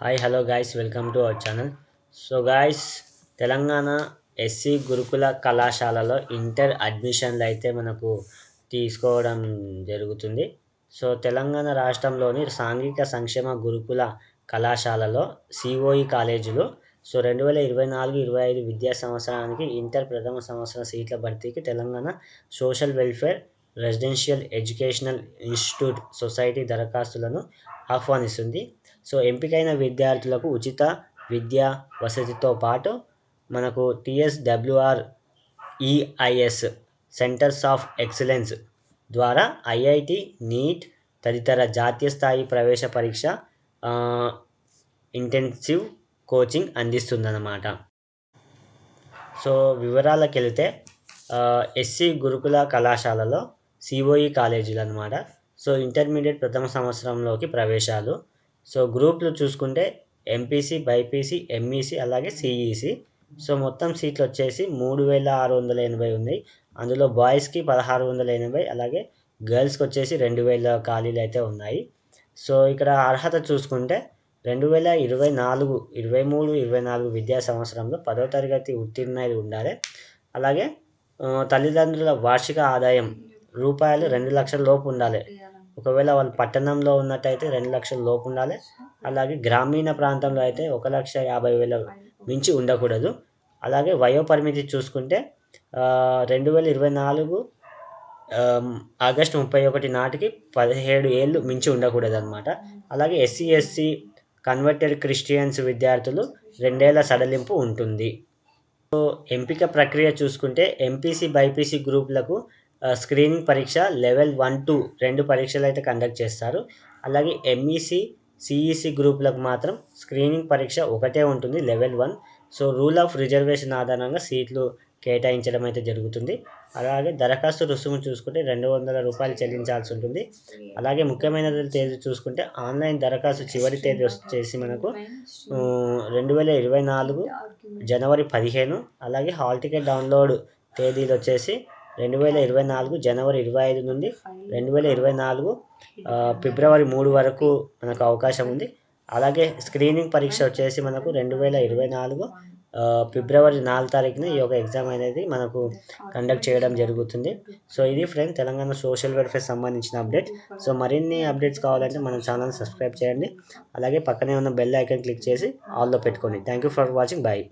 Hi hello guys welcome to our channel so guys Telangana SC గురుకుల కళాశాలలో inter అడ్మిషన్లు అయితే మనకు తీసుకోవడం జరుగుతుంది. సో తెలంగాణ రాష్ట్రంలోని సాంఘిక సంక్షేమ గురుకుల కళాశాలలో సిఓఈ కాలేజీలు. సో రెండు వేల ఇరవై నాలుగు ఇరవై ఐదు విద్యా సంవత్సరానికి ఇంటర్ ప్రథమ సంవత్సరం సీట్ల భర్తీకి Telangana social welfare residential educational institute society దరఖాస్తులను ఆహ్వానిస్తుంది. సో ఎంపికైన విద్యార్థులకు ఉచిత విద్యా వసతితో పాటు మనకు TSWR EIS centres of excellence ద్వారా ఐఐటి నీట్ తదితర జాతీయ స్థాయి ప్రవేశ పరీక్ష ఇంటెన్సివ్ కోచింగ్ అందిస్తుందన్నమాట. సో వివరాలకు వెళితే ఎస్సీ గురుకుల కళాశాలలో సిఓఈ కాలేజీలు అనమాట సో ఇంటర్మీడియట్ ప్రథమ సంవత్సరంలోకి ప్రవేశాలు. సో గ్రూప్లు చూసుకుంటే ఎంపీసీ బైపీసీ ఎంఈసీ అలాగే సిఈసి. సో మొత్తం సీట్లు వచ్చేసి మూడు వేల ఆరు వందల ఎనభై ఉంది అందులో బాయ్స్కి పదహారు వందల ఎనభై అలాగే గర్ల్స్కి వచ్చేసి రెండు వేల ఖాళీలు అయితే ఉన్నాయి. సో ఇక్కడ అర్హత చూసుకుంటే రెండు వేల ఇరవై నాలుగు ఇరవై మూడు ఇరవై నాలుగు విద్యా సంవత్సరంలో పదో తరగతి ఉత్తీర్ణులై ఉండాలి. అలాగే తల్లిదండ్రుల వార్షిక ఆదాయం రూపాయలు రెండు లక్షల లోపు ఉండాలి. ఒకవేళ వాళ్ళు పట్టణంలో ఉన్నట్టయితే రెండు లక్షల లోపు ఉండాలి. అలాగే గ్రామీణ ప్రాంతంలో అయితే ఒక లక్ష యాభై వేల మించి ఉండకూడదు. అలాగే వయో పరిమితి చూసుకుంటే రెండు వేల ఇరవై నాలుగు ఆగస్టు ముప్పై ఒకటి నాటికి పదిహేడు ఏళ్ళు మించి ఉండకూడదు అనమాట అలాగే ఎస్సీ ఎస్సీ కన్వర్టెడ్ క్రిస్టియన్స్ విద్యార్థులు రెండేళ్ళ సడలింపు ఉంటుంది. సో ఎంపిక ప్రక్రియ చూసుకుంటే ఎంపీసీ బైపీసీ గ్రూపులకు స్క్రీనింగ్ పరీక్ష లెవెల్ వన్ టూ రెండు పరీక్షలు అయితే కండక్ట్ చేస్తారు. అలాగే ఎంఈసి సిఈసి గ్రూప్లకు మాత్రం స్క్రీనింగ్ పరీక్ష ఒకటే ఉంటుంది level one so rule of reservation ఆధారంగా సీట్లు కేటాయించడం అయితే జరుగుతుంది. అలాగే దరఖాస్తు రుసుము చూసుకుంటే రెండు వందల రూపాయలు చెల్లించాల్సి ఉంటుంది. అలాగే ముఖ్యమైన తేదీ చూసుకుంటే ఆన్లైన్ దరఖాస్తు చివరి తేదీ వచ్చేసి మనకు రెండు వేల ఇరవై నాలుగు జనవరి పదిహేను. అలాగే హాల్ టికెట్ డౌన్లోడ్ తేదీలు వచ్చేసి రెండు వేల ఇరవై నాలుగు జనవరి ఇరవై ఐదు నుండి రెండు వేల ఇరవై నాలుగు ఫిబ్రవరి మూడు వరకు మనకు అవకాశం ఉంది. అలాగే స్క్రీనింగ్ పరీక్ష వచ్చేసి మనకు రెండు వేల ఇరవై నాలుగు ఫిబ్రవరి నాలుగు తారీఖున ఈ యొక్క ఎగ్జామ్ అనేది మనకు కండక్ట్ చేయడం జరుగుతుంది. సో ఇది ఫ్రెండ్ తెలంగాణ సోషల్ వెల్ఫేర్ సంబంధించిన అప్డేట్. సో మరిన్ని అప్డేట్స్ కావాలంటే మన ఛానల్ సబ్స్క్రైబ్ చేయండి. అలాగే పక్కనే ఉన్న బెల్ ఐకాన్ క్లిక్ చేసి ఆల్లో పెట్టుకోండి. Thank you for watching. Bye